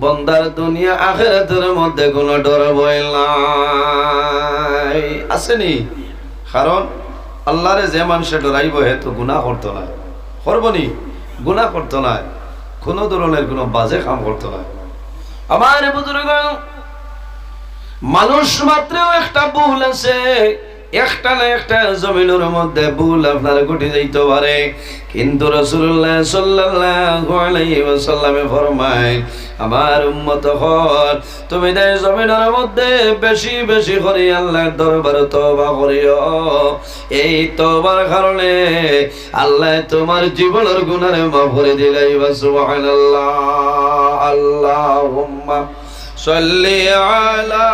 বন্দার দুনিয়া আখেরাতের মধ্যে কোনো ডর ভয় নাই। আসেনি? কারণ আল্লাহরে যে মানুষে ডরাইব হে তো গুণা করতো না? করবনি গুণা করতো না কোনো ধরনের কোনো বাজে কাম করতো না আমার বুজুর্গ, মানুষ মাত্রেও একটা ভুল আছে। একটা না একটা জমিনের মধ্যে ভুল আপনার ঘটে যাইতে পারে। কিন্তু রসুল্লাহ ওয়াসাল্লামে ফরমায়, আমার উম্মত হল তুমি দেয় জমিনের মধ্যে বেশি বেশি করে আল্লাহর দরবার তওবা করিও। এই তওবার কারণে আল্লাহ তোমার জীবনের গুনাহ মাফ করে দিলাই সুবহানাল্লাহ, আল্লাহুম্মা সাল্লি আলা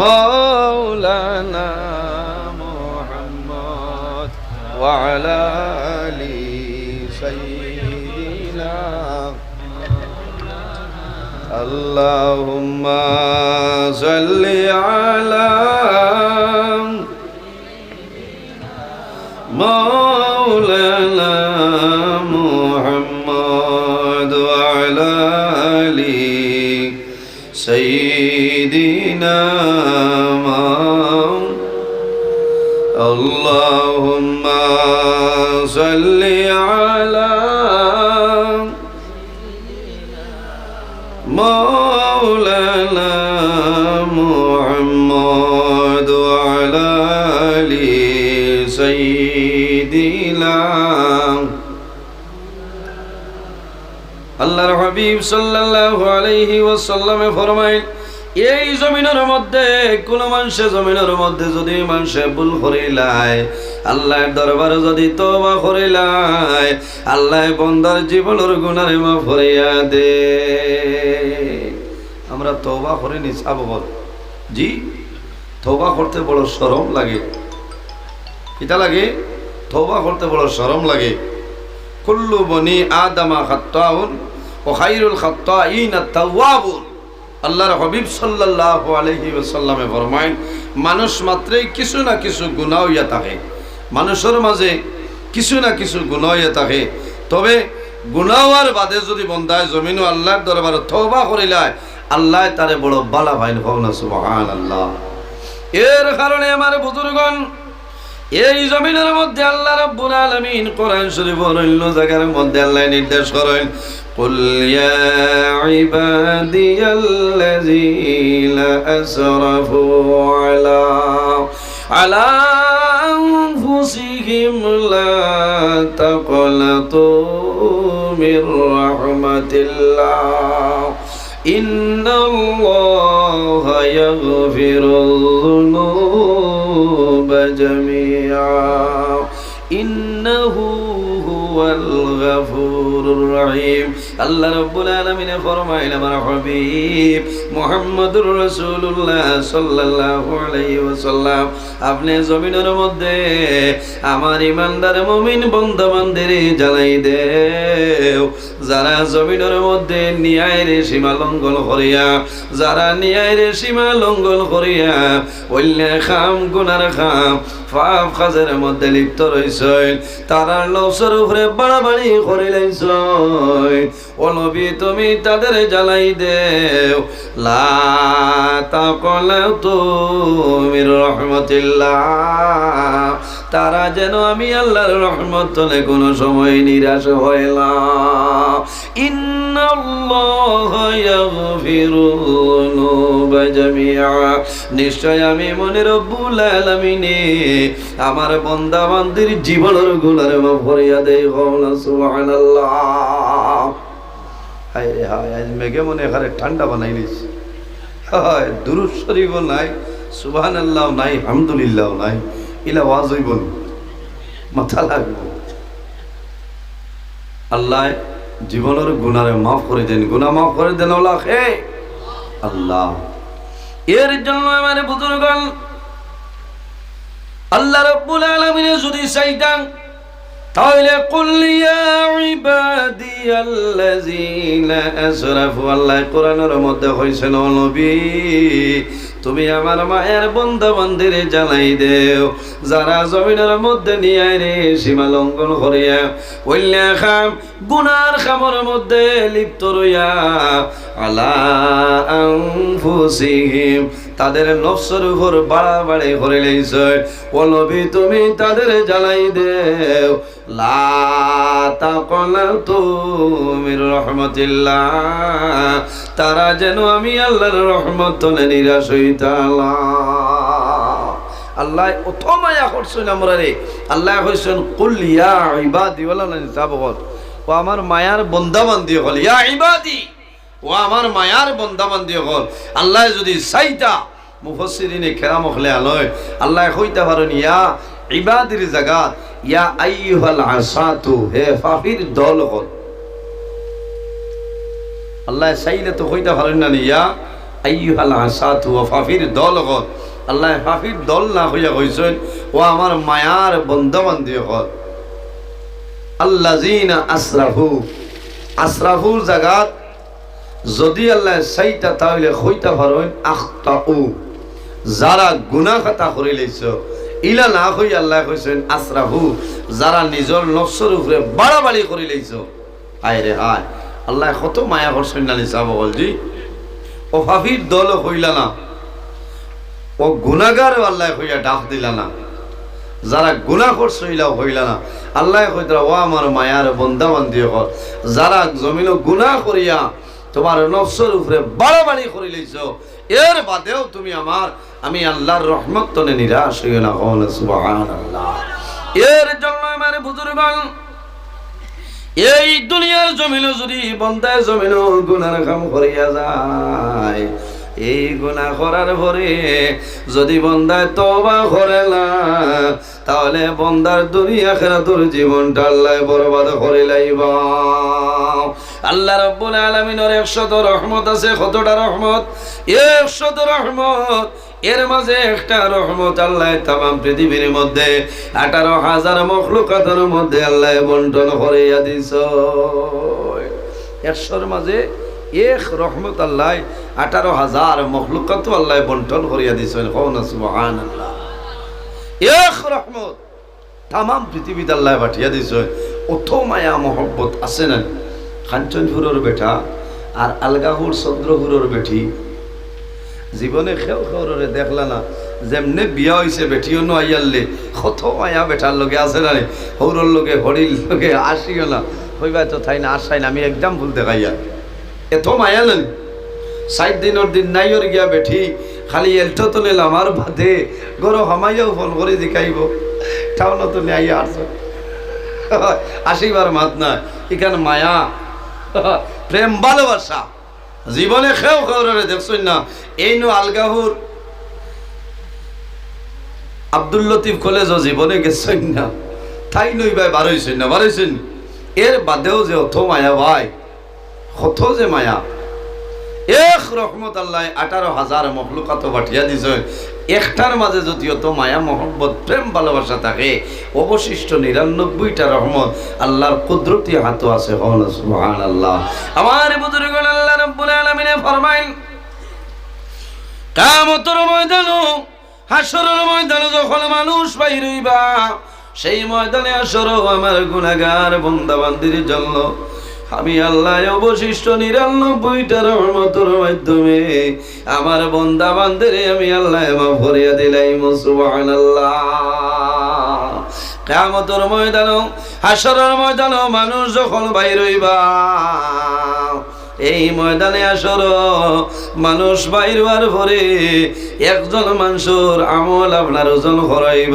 مولانا محمد وعلى آل سيدنا اللهم صل على সাল্লাল্লাহু আলাইহি ওয়াসাল্লামে ফরমাইল, এই জমিনের মধ্যে, কোন মানুষে জমিনের মধ্যে যদি মানুষে ভুল করিলায় আল্লাহর দরবারে যদি তওবা করিলায় আল্লাহ বন্দার জীবনের গুনারে মাফ করিয়া দে। আমরা তওবা করে নিছাব জি, তওবা করতে বড় শরম লাগে। কিটা লাগে? তওবা করতে বড় শরম লাগে। কুল্লু বনি আদামা খাত্তাউন আল্লাহর হাবিব সাল্লাল্লাহু আলাইহি ওয়াসাল্লামে ফরমায় মানুষ মাত্রই কিছু না কিছু গুনাহ ইয়া থাকে। মানুষের মাঝে কিছু না কিছু গুনাহ ইয়া থাকে। তবে গুনাহর বাদে যদি বন্দায় জমিনও আল্লাহর দরবারে তওবা করিলায় আল্লাহ তারে বড় বালা ভাইন হও না আল্লাহ এর কারণে আমার বুজুর্গণ এই জমিনের মধ্যে আল্লাহ রাব্বুল আলামিন কোরআন শরীফের অন্য জায়গার মধ্যে আল্লাহ নির্দেশ করেন قل يا عبادي الذين أسرفوا على على أنفسهم لا تقنطوا من رحمة الله إن الله يغفر الذنوب جميعا إنه আপনি জমিনের মধ্যে আমার ইমানদার মমিন বন্ধ বান্ধের জ্বালাই দে যারা জমিনের মধ্যে নিয়ায় রে সীমা লঙ্ঘন করিয়া, যারা নিয়ায় রে সীমা লঙ্ঘন করিয়া বললে খাম, গুনার খাম ফাফ কাজের মধ্যে লিপ্ত রয়েছে তারা লসর উপরে বাড়াবাড়ি করিলাইছ ও নবী, তুমি তাদের জ্বালাই দেও। লা তুমি রহমতিল্লাহ। তারা যেন আমি আল্লাহর রহমত তলে কোনো সময় নিরাশ যুনুবা নিশ্চয় আমি মনে রব্বুল আমার বান্দা বান্দির জীবনের গুনার মাফ করিয়া দেই হওয়া সুবহানাল্লাহ। হায় হায়, আজ মেঘে মনে এখানে ঠান্ডা বানাই নিস হয়, দুরুদ শরীফও নাই সুবহান আল্লাহ নাই হামদুলিল্লাহ নাই ইলা ওয়াজ হইব। মাথা লাগবে। আল্লাহ জীবনের গুনারে মাফ করে দেন। গুনাহ মাফ করে দেন ওলা খে। আল্লাহ। এর জন্য আমার বুজুর্গণ, আল্লাহ রব্বুল আলমিনে যদি চাইতাম তাহলে কুল্লিয়া ইবাদিয়াল্লাযীনা আসরাফু আল্লাহ কোরআনের মধ্যে হইছেন, ও নবী, তুমি আমার মায়ের বন্ধা বন্দির জানাই দেও, যারা জমিনের মধ্যে নিয়ে রে, সীমা লঙ্ঘন করিয়া ওইল্যা খাম, গুনার খামর মধ্যে লিপ্ত রইয়া, আলা আনফুসিহিম তাদের নফসের উপর বাড়াবাড়ি করে লইছে ও নবী, তুমি তাদের জানাই দেও। লা তারা যেন আমি আল্লাহর রহমত নিরাশ আল্লাহ। অত মায়া করছেন আমরা রে। আল্লাহ কইছেন, কুল ইয়া ও আমার মায়ার বন্দাবান্দি হল। ইয়া ইবাদি! ও আমার মায়ার বন্দাবান্দি হল। আল্লাহ যদি চাইতা মুফসিরিনে খেরাম হলে আলয় আল্লাহ কইতে পারেন, ইয়া ইবাদির জাগাত, ইয়া আইয়ুহাল আসাতু, হে ফাফির দল হল আল্লাহ চাইলে তো কইতে পারেন না ইয়া আইয়ুহাল আসাতু, ও ফাফির দল হল আল্লাহ ফাফির দল না হইয়া কইছেন, ও আমার মায়ার বন্দাবান্দি হল আল্লাজিনা আশরাফু আশরাফুর জাগাত, যদি আল্লাহ চাইতা তাহলে কইতে পারেন, আখতাউ। যারা গুনাহ খাতা করে লইছ ইলা না হই আল্লাহ কইছেন আশরাফু যারা নিজের নফসের উপরে বাড়াবাড়ি করে লইছ হায় রে হায়, আল্লাহ কত মায়া করছেন না নিসা বলজি ও ফাফির দল হইলা না। ও গুনাগার আল্লাহ হইয়া ডাক দিলা না। যারা গুনা করছে ইলাও হইলা না, আল্লাহ কইতরা ও আমার মায়ার বন্দা হল যারা জমিন গুনাহ করিয়া তোমার নফসের উপরে বাড়াবাড়ি করে লইছ। এর বাদেও তুমি আমার, আমি আল্লাহর রহমত তনে নিরাশ হইও না হল সুবহানাল্লাহ। এর জন্য আমার বুজুর্গণ এই দুনিয়ার জমিন যদি বন্দায় জমিন গুনার কাম করিয়া যায় এই গুণা করার পরে যদি বন্দায় তবা করে না, তাহলে বন্দার দুনিয়া খেরা তোর জীবনটা আল্লাহ বরবাদ করে লাইব। আল্লাহ রব্বুল আলমিনের একশত রহমত আছে, কতটা রহমত? একশত রহমত। এর মাঝে একটা রহমত আল্লাহ তাম পৃথিবীর মধ্যে, আঠারো হাজার মখলুকাতের মধ্যে আল্লাহ বন্টন করিয়া দিছ। একশোর মাঝে এক রহমত আল্লাহ, আঠারো হাজার মখলুকাত আল্লাহ বন্টন করিয়া কৌন সুবহান আল্লাহ এক রহমত তাম পৃথিবীতে আল্লাহ পাঠিয়া দিছে অত মায়া মহব্বত আছে না? কাঞ্চনপুরের বেটা আর আলগাহুর চন্দ্রপুরের বেটি। জীবনে খেও খেওরে দেখলা না, যেমনে বিয়া হয়েছে বেটিও নো কত মায়া বেটার লগে আছে না রে? হৌরর লগে, হরির লগে, আসিও না। হইবা তো থাই না আসাই না আমি একদম ভুল দেখাইয়া। এত মায়া নেন ষাট দিনের দিন নাইর গিয়া বেঠি, খালি এলটো তো নিলাম আর বাদে গর হামাইয়াও ফোন করে দেখাইব টাউন তো নিয়ে আসছ আসিবার মাত না এখানে মায়া। প্রেম ভালোবাসা। জীবনে খেও খেউরে দেখছেন না এই নো আলগাহুর আব্দুল লতিফ কলেজও জীবনে গেছেন না। তাই নই ভাই বারোইছেন না, বারোইছেন। এর বাদেও যে অথ মায়া ভাই। যে মায়া এক রহমত আল্লাহ আঠারো হাজার মখলুকাত পাঠিয়া দিছে। একটার মাঝে যদি অত মায়া, মহব্বত, প্রেম, ভালোবাসা থাকে, অবশিষ্ট নিরানব্বইটা রহমত আল্লাহর কুদরতি হাতও আছে হন সুবহান আল্লাহ আমার বুজুর্গ আল্লাহ রব্বুল ফরমাইন, কামতর হাসরের যখন মানুষ সেই ময়দানে আসরও আমার গুনাগার বন্দাবান্দির জন্য। আমি আল্লাহ অবশিষ্ট নিরানব্বইটা রহমতর মাধ্যমে আমার বন্দা বান্ধের আমি আল্লাহ মা ভরিয়া দিলাই মুসুবান কামতর ময়দান হাসরের ময়দান মানুষ যখন বাইর হইবা এই ময়দানে আসর, মানুষ বাইরবার পরে একজন মানুষের আমল আপনার ওজন করাইব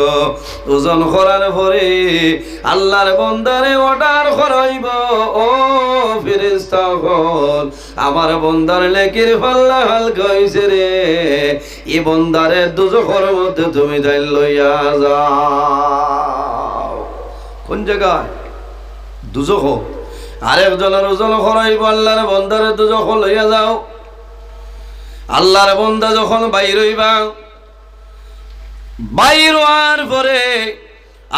ওজন করার পরে আল্লাহর বন্দারে অর্ডার করাইব ও ফেরেস্তা হল আমার বন্দার লেকির পাল্লা হালকা হইছে রে। এই বন্দারে দুজখর মধ্যে তুমি তাই লইয়া যাও। কোন জায়গায়? দুজখ আরেকজনের ওজন খরাইব, আল্লাহর বন্ধারে তো যখন লইয়া যাও, আল্লাহর বন্ধা যখন বাইর হইবা, বাইর হওয়ার পরে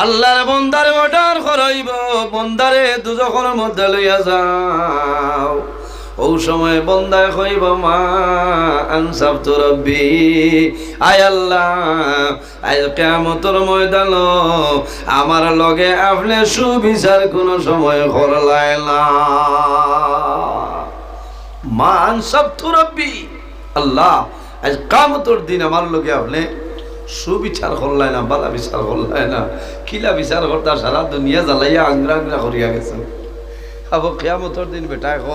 আল্লাহর বন্দারে অর্ডার খরাইব, বন্দারে দুজখের মধ্যে লইয়া যাও। ও সময় বন্দায় কইব মা, আনসাব তো রব্বি। আয় আল্লাহ, আজ কেমতর ময়দান আমার লগে আপনি সুবিচার কোনো সময় করলাই না। মা, আনসাব তো রব্বি। আল্লাহ, আজ কামতর দিন আমার লগে আপনি সুবিচার করলাই না, বালা বিচার করলাই না। কিলা বিচার করতা সারা দুনিয়া জ্বালাইয়া আংরা আংরা করিয়া গেছে আবো কেয়ামতর দিন বেটায় ক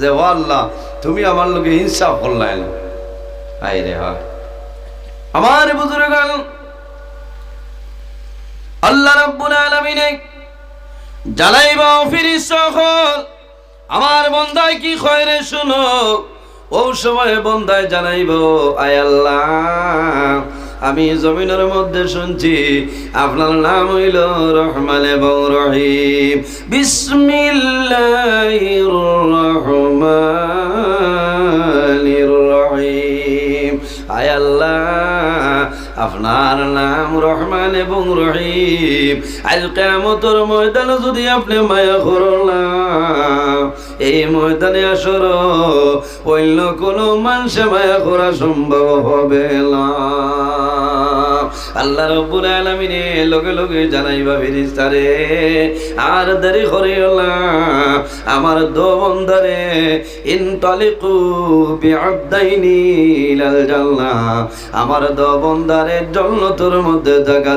যে, ও আল্লাহ, তুমি আমার লোকে ইনসাফ করলাই। আমার বুজুর্গ আল্লাহ রাব্বুল আলামিনে সকল, আমার বন্দায় কি খয়রে শুনো? ও সময় বন্দায় জানাইব আয় আল্লাহ। আমি জমিনের মধ্যে শুনছি আপনার নাম হইল রহমান এবং রহিম। বিসমিল্লাহির রহমানির রহিম। আয় আপনার নাম রহমান এবং রহিম। আজকে কেমতর ময়দানে যদি আপনি মায়া করলাম এই ময়দানে আসর, অন্য কোনো মানুষে মায়া করা সম্ভব হবে না। আল্লাহ রব্বুল আলামিনে লগে লগে জানাইবা ফেরেশতারে, আর দেরি করিও না। আমার দো বন্দারে ইন তালিকু বিআবদাইনি লাল জান্নাহ। আমার দো বন্দারে জান্নাতের মধ্যে জায়গা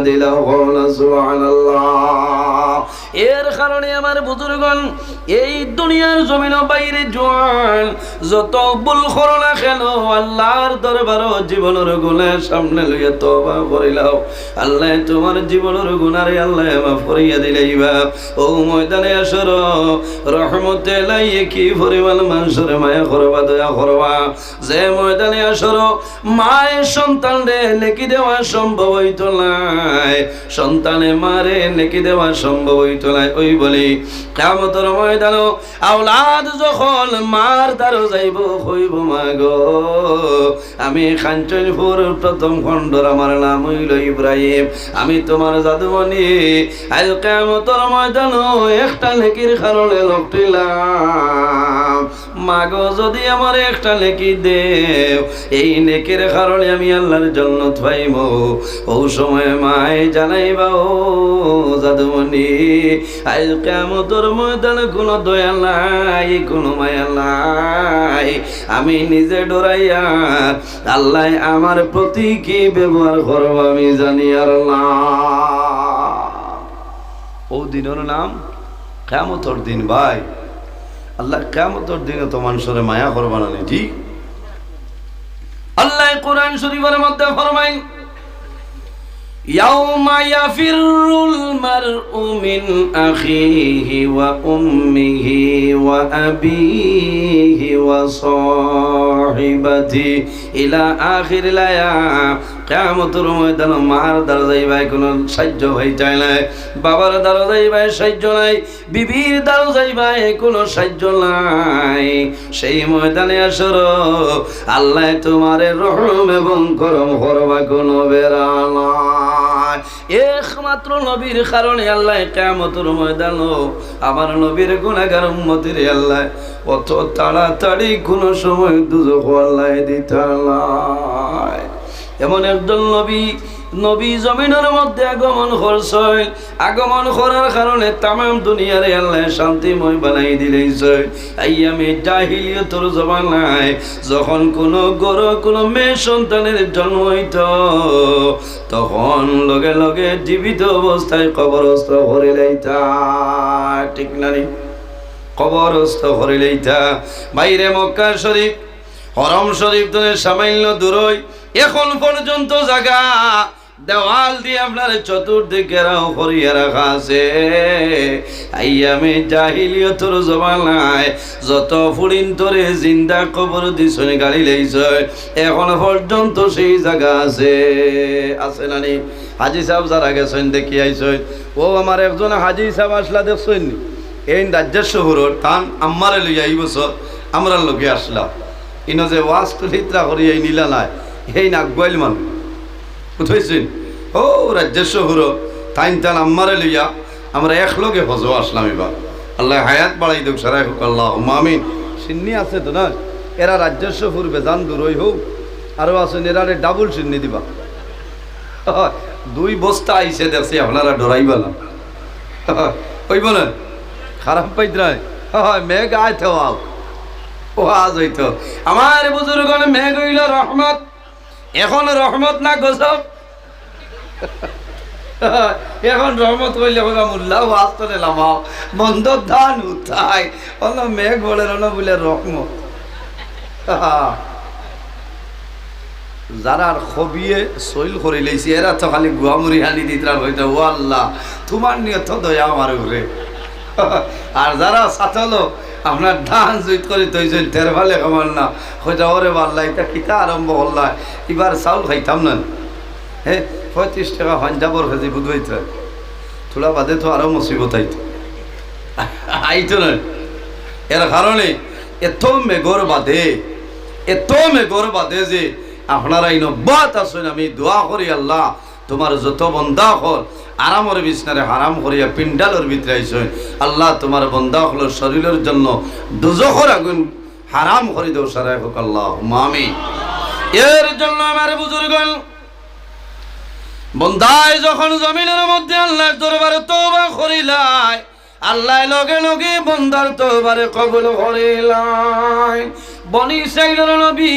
বলা সুবহানাল্লাহ। এর কারণে আমার বুজুর্গন এই দুনিয়ার জমিন বাইরে জোয়ান। যত বুল করলা কেন, আল্লাহর দরবার জীবনের গুণের সামনে লইয়া তবা করিলাও আল্লাহ, তোমার জীবনের আল্লাহ মাফ করিয়া দিলাইবা ও ময়দানে আসর, রহমতে লাইয়ে কি পরিমাণ মানুষের মায়া করবা, দয়া করবা। যে ময়দানে আসর, মায়ের সন্তান রে লেখি দেওয়া সম্ভব হইত নাই। সন্তানে মারে লেখি দেওয়া সম্ভব হইত নাই। ওই বলি কামতর ময়দান আওলাদ যখন মার দ্বারো যাইব হইব আমি খাঞ্চনপুর প্রথম খণ্ডর আমার নাম হইল ইব্রাহিম। আমি তোমার জাদুমণি। আজ কামতর ময়দান একটা লেকির কারণে লকটিলাম মাগো, যদি আমার একটা লেকি দেও, এই নেকের কারণে আমি আল্লাহর জন্য পাইব ও সময় মায় জানাইবা ও জাদুমণি, আজ কেমতর ময়দানে কোনো দয়া নাই, কোনো মায়া নাই। আমি নিজে ডরাইয়া আল্লাহ আমার প্রতি কি ব্যবহার করব? আমি জানি আর না ও দিনের নাম কেমতর দিন ভাই আল্লাহ কেমতর দিনে তো মানুষের মায়া করবা না জি আল্লাহ কোরআন শরীফের মধ্যে ফরমাইন يوم يفر المرء من أخيه وأمه وأبيه وصاحبته إلى آخر الآية কেমতর ময়দান মার দ্বারা যাইবাই কোনো সাহায্য হইতে নাই বাবার দ্বারা যাইবাই সাহায্য নাই, বিবির দ্বারা যাইবাই কোনো সাহায্য নাই। সেই ময়দানে আসর, আল্লাহ তোমারে রহম এবং করম করবা কোনো বেড়া নাই। একমাত্র নবীর কারণে আল্লাহ কেমতর ময়দান আমার নবীর গুণাগার উম্মতির আল্লাহ অত তাড়াতাড়ি কোনো সময় দুজক আল্লাহ দিতালায় এমন একজন নবী নবী জমিনের মধ্যে আগমন করছয় আগমন করার কারণে তামাম দুনিয়ার আল্লাহ শান্তিময় বানাই দিলেছে। এই আমি জাহিলিয়তর জমানায় যখন কোনো গরু, কোনো মেয়ে সন্তানের জন্ম হইত, তখন লগে লগে জীবিত অবস্থায় কবরস্থ করে লইতা। ঠিক না নি? কবরস্থ করে লইতা। বাইরে মক্কা শরীফ, হরম শরীফ তোদের সামান্য দূরই এখন পর্যন্ত জায়গা দেওয়াল দিয়ে আপনার চতুর্দিকে রাখা আছে। আমি আইয়ামে জাহিলিয়তর জমানায় যত ফুড়িন তোরে জিন্দা কবর দিছনে গাড়ি লইছ, এখন পর্যন্ত সেই জায়গা আছে। আছে নানি হাজি সাহেব যারা গেছেন, দেখি আইসই ও আমার একজন হাজি সাহেব আসলা দেখছেন? এই রাজ্যের শহরের টান আমারে লইয়া এই বছর আমরা লোকে আসলাম। ইনো যে ওয়াজ তুলিত্রা করি এই নীলা নাই। এই না গোয়াইল মান বুঝেছেন ও রাজ্যেশ্বর হুরো তাইন তান আম্মারে লইয়া আমরা একলগে হজও আসলাম এবার। আল্লাহ হায়াত বাড়াই দেব সারাই হোক আল্লাহ মামিন সিন্নি আছে তো না? এরা রাজ্যস্ব ফুরবে জান দূরই হোক। আরও আছেন, এরারে ডাবল সিন্নি দিবা। দুই বস্তা আইসে দেখছি, আপনারা ডরাইবা না। ওই বলে, খারাপ পাইত নাই হয়, মেঘ আও। ও আজ হইতো। আমার বুজুর্গ মেঘ হইল রহমত। এখন রহমত না গজব? এখন রহমত কইলে হইবা মুল্লা ওয়াজ লামাও বন্ধ ধান উঠাই। অন মেঘ বলে রন বলে রহমত। যারা খবিয়ে সইল করে লইছি, এরা তো খালি গুয়ামুড়ি হানি দিতরা হইতো, ও আল্লাহ, তোমার নিয়ে তো দয়া আমার উপরে। আর যারা সাথলো আপনার ধান জুইত করে তৈছেন তের ভালে খাবার না। হইতা ওরে পাল্লা এটা কিতা আরম্ভ হল্লা? এবার চাউল খাইতাম না। হে, পঁয়ত্রিশ টাকা পাঞ্জাবর ভেজি বুধ হইতে থোড়া বাদে তো আরও মুসিবত আইতো। আইতো না। এর কারণে এত মেঘর বাদে, এত মেঘর বাদে যে আপনারা ইনো বাত আসুন আমি দোয়া করি আল্লাহ তোমার যত বন্ধা হল, আরামর বিছনারে হারাম করিয়া পিন্ডালর ভিতরে আইসই আল্লাহ তোমার বন্দা হল শরীরের জন্য দুজখর আগুন হারাম করে দেও, সারাই হোক আল্লাহ মামি এর জন্য আমার বুজুর্গ বন্দায় যখন জমিনের মধ্যে আল্লাহ দরবারে তোবা করিলাই আল্লাহ লগে লগে বন্দার তোবারে কবুল করিলাই বনি সাইদর নবী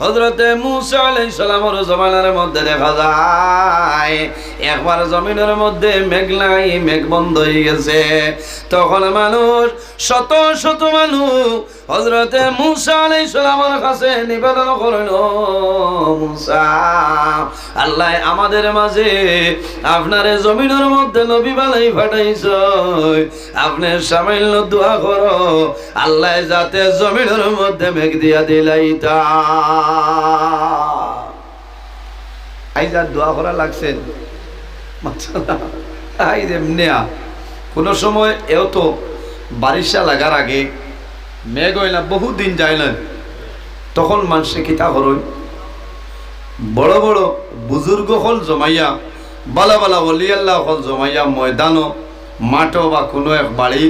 হজরতে মুসা আলাই সালামর জমানার মধ্যে দেখা যায়, একবার জমিনের মধ্যে মেঘ নাই, মেঘ বন্ধ হয়ে গেছে। তখন মানুষ, শত শত মানুষ হজরতে মুসা আলাই সালামর কাছে নিবেদন করেন "ও মুসা, আল্লাহ আমাদের মাঝে আপনার জমিনের মধ্যে নবী বালাই ফাটাইছ আপনি সামান্য দোয়া করো, আল্লাহ যাতে জমিনের মধ্যে মেঘ দিয়া দিলাইতা। আই যা দোয়া করা লাগছে আই এমনিয়া কোনো সময় এও তো বারিশা লাগার আগে মেঘ না বহু দিন যায় না। তখন মানুষে কিতা করই বড় বড় বুজুর্গ হল জমাইয়া, বালা বালা অলিয়াল্লাহ হল জমাইয়া ময়দানও মাঠও বা কোনো এক বাড়ি,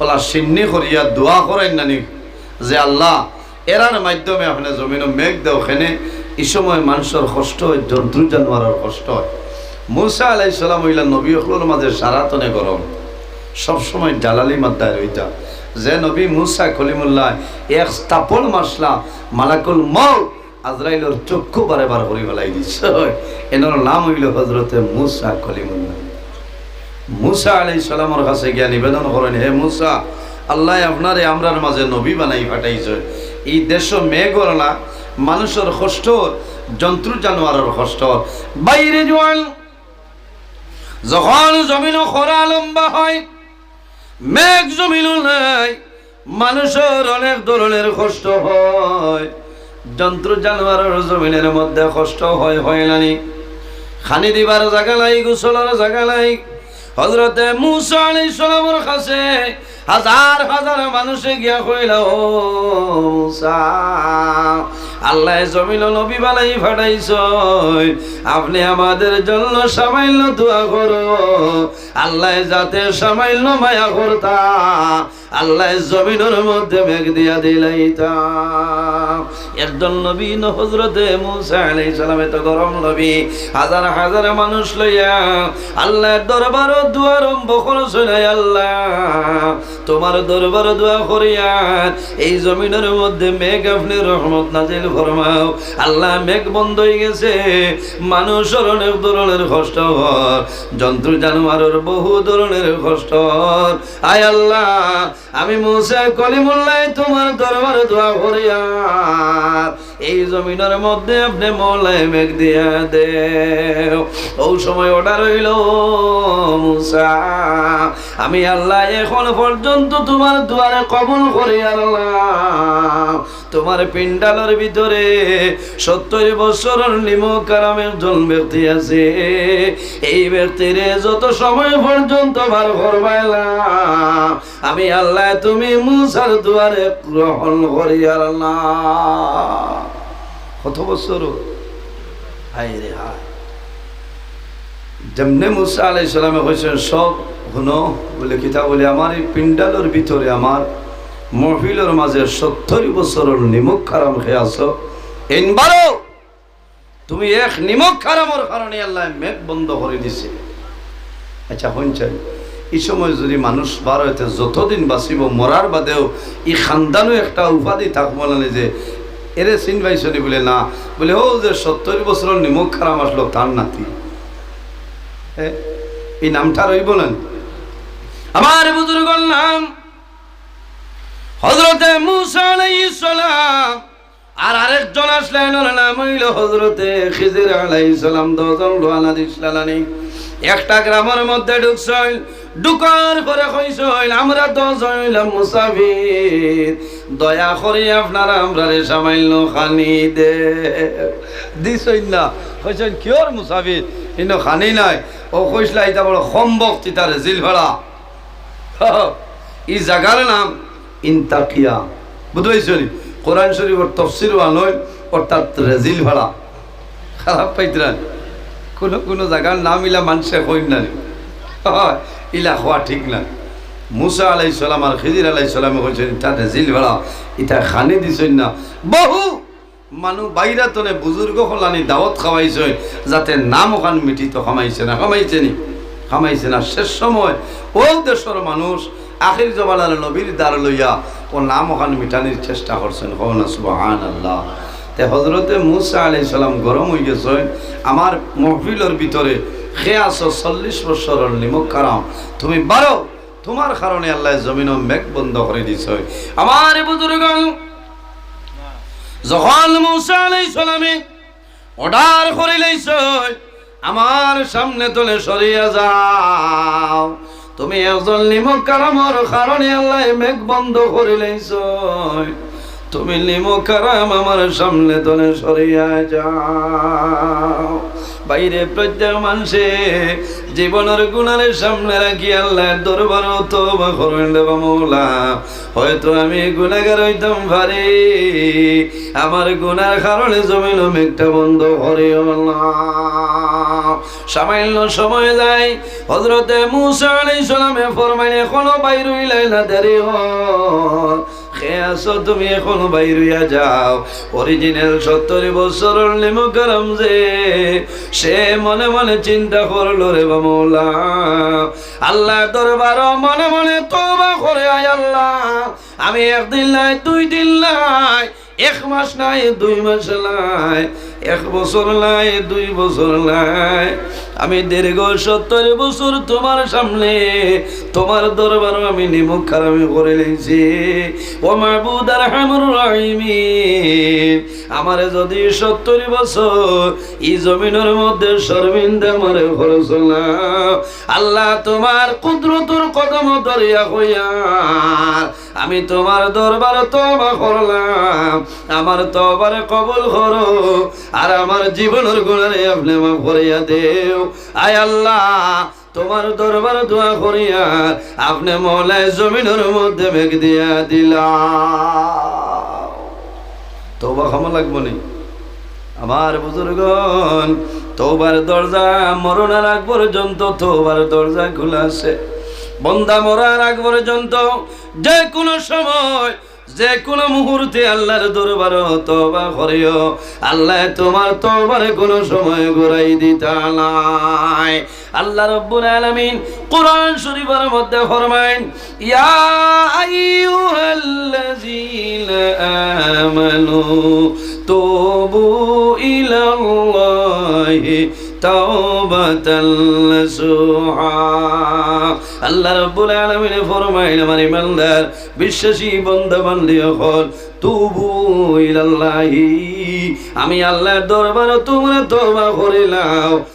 ওলা সিন্নি করিয়া দোয়া করেন নানি যে আল্লাহ এরার মাধ্যমে আপনি জমিন মেঘ দেও খেনে এই সময় মানুষের কষ্ট হয় জন্তু জানোয়ারের কষ্ট হয়। মুসা আলাই সালাম নবী হকলোর মাঝে সারাতনে গরম। সবসময় জালালি মাদ্দায় রইতা যে নবী মুসা কলিমুল্লাহ এক স্থাপন মাসলা মালাকুল মৌ আজরাইলের চক্ষু বারে বার করে বেলাই দিচ্ছে এনার নাম হইল হজরতে মুসা কলিমুল্লাহ। মুসা আলাই সালামর কাছে গিয়া নিবেদন করেন, হে মুসা, আল্লাহ আপনারে আমরার মাঝে নবী বানাই পাঠাইছে। এই দেশ মেঘর না, মানুষের কষ্ট, জন্তু জানোয়ারের কষ্ট। বাইরে জোয়ান, যখন জমিন খরা লম্বা হয়, মেঘ জমিন নাই, মানুষের অনেক ধরনের কষ্ট হয়। জন্তু জানোয়ারের জমিনের মধ্যে কষ্ট হয় হয় নানি খানি দিবার জায়গা নাই, গোসলের জায়গা নাই। হজরতে মুসা আলাইহিস কাছে হাজার হাজার মানুষে গিয়া কইল আল্লাহ জমিল নবী বালাই ফাটাইছ আপনি আমাদের জন্য সামান্য দোয়া করো। আল্লাহ যাতে সামান্য মায়া করতা। আল্লাহ জমিনের মধ্যে মেঘ দিয়া দিলাইতা একজন নবী হজরতে মুসা আলাইহিস সালাম, এত গরম নবী, হাজার হাজার মানুষ লইয়া আল্লাহর দরবার দোয়া আরম্ভ করছে নাই আল্লাহ। তোমার দরবার দোয়া করিয়া এই জমিনের মধ্যে মেঘ, আপনি রহমত নাজিল ফরমাও। আল্লাহ, মেঘ বন্ধ হয়ে গেছে, মানুষের অনেক ধরনের কষ্ট জন্তু জানোয়ারের বহু ধরনের কষ্ট আয় আল্লাহ আমি মোসা কলিমুল্লাই তোমার দরবার দোয়া করিয়া এই জমিনের মধ্যে আপনি মলাই মেঘ দিয়া দে ও সময় ওটা হইল মুসা। আমি আল্লাহ এখন পর্যন্ত তোমার দুয়ারে কবুল করি আল্লাহ। তোমার পিন্ডালের ভিতরে সত্তর বছরের নিমক কারাম একজন ব্যক্তি আছে। এই ব্যক্তির যত সময় পর্যন্ত বার করবাইলাম আমি আল্লাহ তুমি মুসার দুয়ারে গ্রহণ করি আল্লাহ। কত বছর? হাই রে হায়। যেমনে মুসা আলাই সালামে কইছেন, সব শুনো, বলে কিতা বলে, আমার এই পিন্ডালের ভিতরে আমার মহিলার মাঝে সত্তর বছরের নিমক খারাম খেয়ে আসো এনবারও তুমি এক নিমক খারামর কারণে আল্লাহ মেঘ বন্ধ করে দিছে। আচ্ছা শুনছেন, এই সময় যদি মানুষ বার হইতে যতদিন বাঁচিব, মরার বাদেও ই খানদানও একটা উপাধি থাকব না যে এরে চিন পাইছনি বলে না। বলে, ও যে সত্তর বছরের নিমক খারাম আসলো, তার নাতি। এই নামটা রইব না আমার বুজুর্গর নাম হজরতে মুসা আলাইহিস সালাম। আর আরেকজন আসলেন ওর নাম হইল হজরতে খিজির আলাইহিস সালাম। দুজন লোয়ানা একটা গ্রামের মধ্যে ঢুকছইল ঢুকার পরে কইছইল আমরা দশ হইলাম মুসাফির। দয়া করে আপনারা আমরা রে সামাইল খানি দে। দিছইল না। কইছইল কিয়র মুসাফির? কিন্তু খানি নাই। ও কইসলা এটা বড় সম্ভব তিতারে জিল ভাড়া এই জায়গার নাম ইন্তাকিয়া। বুঝতে কোরআন শরীফর তফসির আনয় অর্থাৎ রেজিল ভাড়া খারাপ পাইতরান। কোনো কোনো জায়গার নাম ইলা মানুষে কইন না ইলা হওয়া ঠিক না। মুসা আলাই সালাম আর খিজির আলাই সালামে কইছেন এটা রেজিল ভাড়া এটা খানি দিছেন না। বহু মানুহ বাইরা তনে বুজুর্গ হলানি দাওয়াত খাওয়াইছে, যাতে নাম ওখান মিঠিত খামাইছে না, খামাইছে নি। খামাইছে না, শেষ সময় ও দেশের মানুষ আখির জমানার নবীর দ্বার লইয়া ও নাম ওখান মিটানির চেষ্টা করছেন হন সুবাহান আল্লাহ তে হজরতে মুসা আলাই সালাম গরম হয়ে গেছে, আমার মহফিলের ভিতরে খে আসো চল্লিশ বছরের নিমক কারাম তুমি বারো, তোমার কারণে আল্লাহ জমিন মেঘ বন্ধ করে দিছ আমার বুজুর্গ যখন মুসা আলাই সালামে অর্ডার করে লইছ আমার সামনে তোলে সরিয়া যাও। তুমি একজন নিমক কারামর কারণে আল্লাহ মেঘ বন্ধ করে লইছ তুমি নিমক কারাম আমার সামনে তোলে সরিয়া যাও। বাইরে প্রত্যেক মানুষে জীবনের গুণারের সামনে রাখি আল্লাহ দরবার তো করেন মৌলা হয়তো আমি গুণাগার হইতাম পারি আমার গুনার কারণে জমিন মেঘটা বন্ধ করে সামান্য সময় যায় হজরতে মুসা আলাইহিস সালামে ফরমাইন, এখনও বাইর হইলাই না দেরি হয় খে আসো তুমি এখন বাইর হইয়া যাও। অরিজিনাল সত্তর বছরের নিমকরম যে। সে মনে মনে চিন্তা করল রে বামলা আল্লাহ দরবার মনে মনে তোবা করে আয় আল্লাহ। আমি একদিন নাই, দুই দিন নাই এক মাস নাই, দুই মাস নাই, এক বছর নাই, দুই বছর নাই। আমি দীর্ঘ সত্তর বছর তোমার সামনে, তোমার দরবার আমি নিমুখ খারামি করে লেছি ও মাহবুদ আর হামুর রাহিমিন, আমারে যদি সত্তর বছর, এই জমিনের মধ্যে শর্মিন্দা আমারে খরচ আল্লাহ তোমার কুদরতুর কদম দরিয়া হইয়া আমি তোমার দরবার তবা করলাম। আমার তবার কবল করো। আর আমার জীবনের গুণারে আপনি মাফ করিয়া দেও। আয় আল্লাহ, তোমার দরবার দোয়া করিয়া আপনি মৌলায় জমিনের মধ্যে মেঘ দিয়া দিলা তবা ক্ষমা লাগবো নি? আমার বুজুর্গন তোবার দরজা মরণের আগ পর্যন্ত তোবার দরজা খোলা আছে। বন্দা মরার আগ পর্যন্ত যে কোনো সময়, যে কোনো মুহূর্তে আল্লাহর দরবার তবা করিও। আল্লাহ তোমার তবার কোনো সময় ঘুরাই দিতা আল্লাহ রব্বুল আলামিন কোরআন শরীফের মধ্যে ফরমাইন, ইয়া আইয়ুহাল্লাযীনা আমানু, তুবু ইলাল্লাহি আল্লাহ বিশ্বাসী বন্ধু বান্ধব হল তুবু আমি আল্লাহর দরবারে তোমরা তওবা করিলাও